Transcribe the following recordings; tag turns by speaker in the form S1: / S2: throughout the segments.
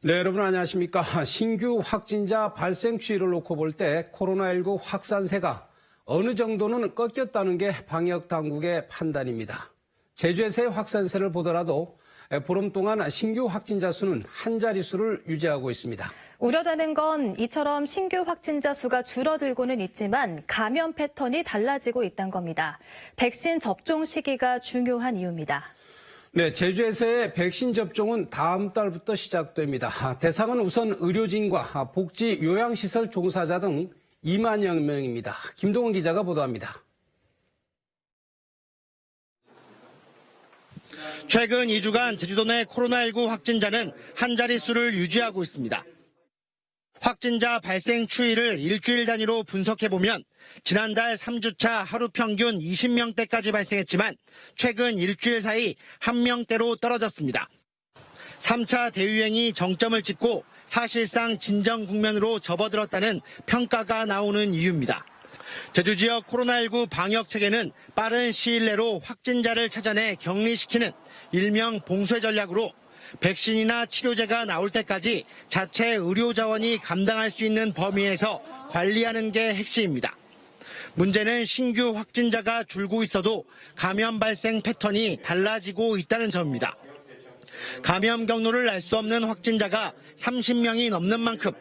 S1: 네, 여러분 안녕하십니까. 신규 확진자 발생 추이를 놓고 볼 때 코로나19 확산세가 어느 정도는 꺾였다는 게 방역 당국의 판단입니다. 제주에서의 확산세를 보더라도 보름 동안 신규 확진자 수는 한 자릿수를 유지하고 있습니다.
S2: 우려되는 건 이처럼 신규 확진자 수가 줄어들고는 있지만 감염 패턴이 달라지고 있다는 겁니다. 백신 접종 시기가 중요한 이유입니다.
S1: 네, 제주에서의 백신 접종은 다음 달부터 시작됩니다. 아, 대상은 우선 의료진과 복지 요양시설 종사자 등 2만여 명입니다. 김동원 기자가 보도합니다.
S3: 최근 2주간 제주도 내 코로나19 확진자는 한 자릿수를 유지하고 있습니다. 확진자 발생 추이를 일주일 단위로 분석해보면 지난달 3주차 하루 평균 20명대까지 발생했지만 최근 일주일 사이 1명대로 떨어졌습니다. 3차 대유행이 정점을 찍고 사실상 진정 국면으로 접어들었다는 평가가 나오는 이유입니다. 제주 지역 코로나19 방역 체계는 빠른 시일 내로 확진자를 찾아내 격리시키는 일명 봉쇄 전략으로 백신이나 치료제가 나올 때까지 자체 의료 자원이 감당할 수 있는 범위에서 관리하는 게 핵심입니다. 문제는 신규 확진자가 줄고 있어도 감염 발생 패턴이 달라지고 있다는 점입니다. 감염 경로를 알 수 없는 확진자가 30명이 넘는 만큼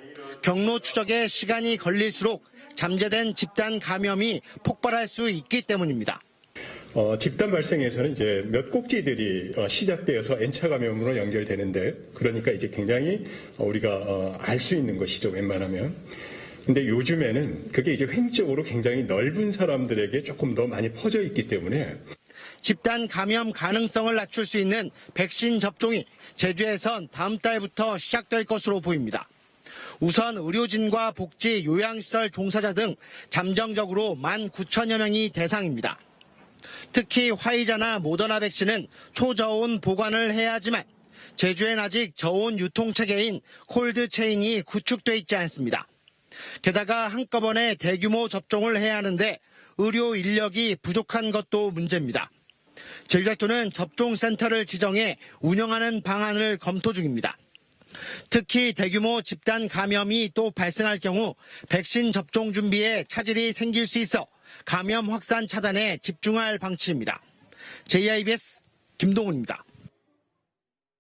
S3: 경로 추적에 시간이 걸릴수록 잠재된 집단 감염이 폭발할 수 있기 때문입니다.
S4: 어, 집단 발생에서는 이제 몇 꼭지들이 어, 시작되어서 N차 감염으로 연결되는데 그러니까 이제 굉장히 어, 우리가 알수 있는 것이죠 웬만하면. 근데 요즘에는 그게 이제 횡적으로 굉장히 넓은 사람들에게 조금 더 많이 퍼져 있기 때문에
S3: 집단 감염 가능성을 낮출 수 있는 백신 접종이 제주에선 다음 달부터 시작될 것으로 보입니다. 우선 의료진과 복지 요양시설 종사자 등 잠정적으로 1만 9천여 명이 대상입니다. 특히 화이자나 모더나 백신은 초저온 보관을 해야 하지만 제주엔 아직 저온 유통 체계인 콜드 체인이 구축돼 있지 않습니다. 게다가 한꺼번에 대규모 접종을 해야 하는데 의료 인력이 부족한 것도 문제입니다. 제주대도는 접종센터를 지정해 운영하는 방안을 검토 중입니다. 특히 대규모 집단 감염이 또 발생할 경우 백신 접종 준비에 차질이 생길 수 있어 감염 확산 차단에 집중할 방침입니다. JIBS 김동훈입니다.